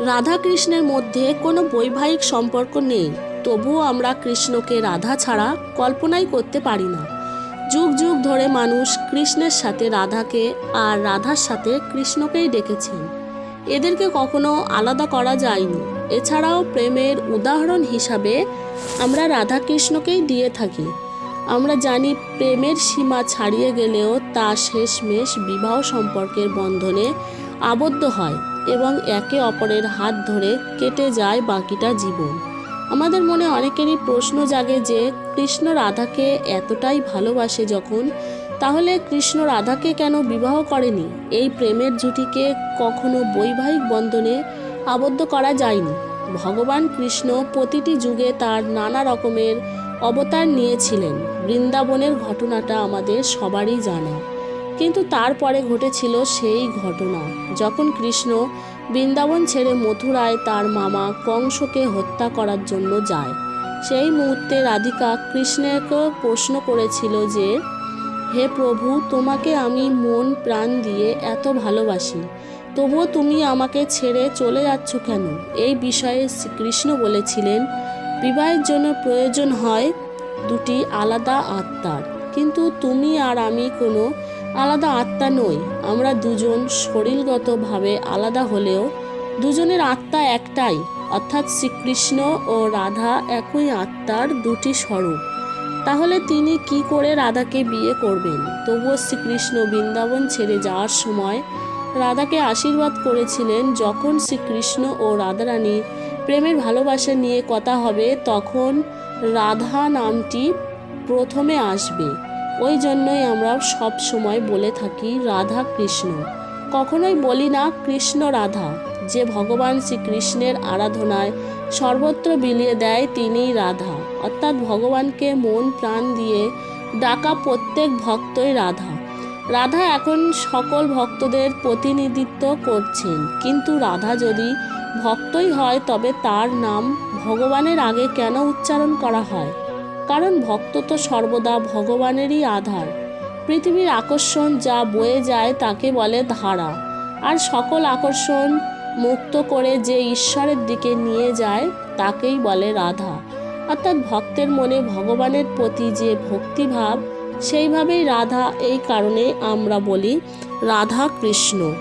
রাধা কৃষ্ণের মধ্যে কোনো বৈবাহিক সম্পর্ক নেই। তবুও আমরা কৃষ্ণকে রাধা ছাড়া কল্পনাই করতে পারি না। যুগ যুগ ধরে মানুষ কৃষ্ণের সাথে রাধাকে আর রাধার সাথে কৃষ্ণকেই ডেকেছেন। এদেরকে কখনো আলাদা করা যায়নি। এছাড়াও প্রেমের উদাহরণ হিসাবে আমরা রাধা কৃষ্ণকেই দিয়ে থাকি। আমরা জানি প্রেমের সীমা ছাড়িয়ে গেলেও তা শেষমেশ বিবাহ সম্পর্কের বন্ধনে আবদ্ধ হয় এবং একে অপরের হাত ধরে কেটে যায় বাকিটা জীবন। আমাদের মনে অনেকেরই প্রশ্ন জাগে যে, কৃষ্ণ রাধাকে এতটাই ভালোবাসে যখন? তাহলে কৃষ্ণ রাধাকে কেন বিবাহ করেনি? এই প্রেমের জুটিকে কখনো বৈবাহিক বন্ধনে আবদ্ধ করা যায়নি। ভগবান কৃষ্ণ প্রতিটি যুগে তার নানা রকমের অবতার নিয়েছিলেন। বৃন্দাবনের ঘটনাটা আমাদের সবারই জানা। কিন্তু তারপরে ঘটেছিল সেই ঘটনা। যখন কৃষ্ণ বৃন্দাবন ছেড়ে মথুরায় তার মামা কংসকে হত্যা করার জন্য যায়, সেই মুহূর্তে রাধিকা কৃষ্ণকে প্রশ্ন করেছিল যে, হে প্রভু, তোমাকে আমি মন প্রাণ দিয়ে এত ভালোবাসি, তবুও তুমি আমাকে ছেড়ে চলে যাচ্ছ কেন? এই বিষয়ে শ্রীকৃষ্ণ বলেছিলেন বিবাহের জন্য প্রয়োজন হয় দুটি আলাদা আত্মার। কিন্তু তুমি আর আমি কোনো আলাদা আত্মা নই। আমরা দুজন শরীরগতভাবে আলাদা হলেও দুজনের আত্মা একটাই। অর্থাৎ শ্রীকৃষ্ণ ও রাধা একই আত্মার দুটি স্বরূপ। তাহলে তিনি কি করে রাধাকে বিয়ে করবেন? তবুও শ্রীকৃষ্ণ বৃন্দাবন ছেড়ে যাওয়ার সময় রাধাকে আশীর্বাদ করেছিলেন যখন শ্রীকৃষ্ণ ও রাধারানীর প্রেমের ভালোবাসা নিয়ে কথা হবে, তখন রাধা নামটি প্রথমে আসবে। ওই জন্যই আমরা সব সময় বলে থাকি, রাধা কৃষ্ণ। কখনোই বলি না, কৃষ্ণ রাধা। যে ভগবান শ্রীকৃষ্ণের আরাধনায় সর্বত্র বিলিয়ে দেয়, তিনিই রাধা। অর্থাৎ ভগবানকে মন, প্রাণ দিয়ে ডাকা প্রত্যেক ভক্তই রাধা। রাধা এখন সকল ভক্তদের প্রতিনিধিত্ব করছেন। কিন্তু রাধা যদি ভক্তই হয় তবে তার নাম ভগবানের আগে কেন উচ্চারণ করা হয়? কারণ ভক্ত তো সর্বদা ভগবানেরই আধার। পৃথিবীর আকর্ষণ যা বয়ে যায় তাকে বলে ধারা। আর সকল আকর্ষণ মুক্ত করে যে ঈশ্বরের দিকে নিয়ে যায়, তাকেই বলে রাধা। অর্থাৎ ভক্তের মনে ভগবানের প্রতি যে ভক্তিভাব, সেইভাবেই রাধা এই কারণে আমরা বলি রাধা কৃষ্ণ।